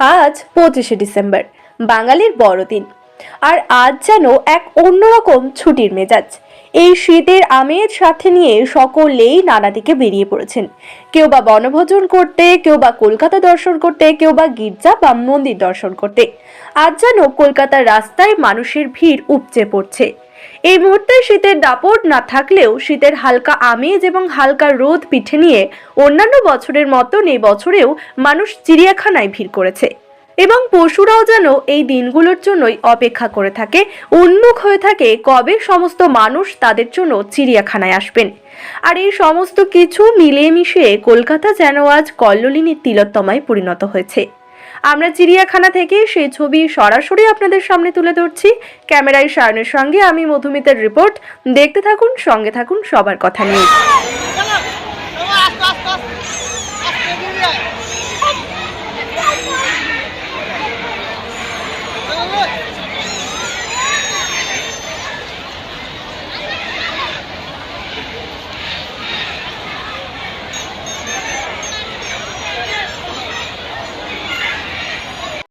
আজ পঁচিশে ডিসেম্বর, বাঙালির বড়দিন। আর আজ যেন এক অন্যরকম ছুটির মেজাজ। এই শীতের আমের সাথে নিয়ে সকলেই নানা দিকে বেরিয়ে পড়েছেন। কেউ বা বনভোজন করতে, কেউ বা কলকাতা দর্শন করতে, কেউ বা গির্জা বা মন্দির দর্শন করতে। আজ যেন কলকাতার রাস্তায় মানুষের ভিড় উপচে পড়ছে। এই মুহূর্তে শীতের দাপট না থাকলেও শীতের হালকা আমেজ এবং হালকা রোদ পিঠে নিয়ে অন্যান্য বছরের মতন এই বছরেও মানুষ চিড়িয়াখানায় ভিড় করেছে। এবং পশুরাও যেন এই দিনগুলোর জন্যই অপেক্ষা করে থাকে, উন্মুখ হয়ে থাকে কবে সমস্ত মানুষ তাদের জন্য চিড়িয়াখানায় আসবেন। আর এই সমস্ত কিছু মিলিয়ে মিশিয়ে কলকাতা যেন আজ কল্লোলিনীর তিলোত্তমায় পরিণত হয়েছে। আমরা চিড়িয়াখানা থেকে সেই ছবি সরাসরি আপনাদের সামনে তুলে ধরছি। ক্যামেরায় সায়নের সঙ্গে আমি মধুমিতার রিপোর্ট। দেখতে থাকুন, সঙ্গে থাকুন সবার কথা নিয়ে।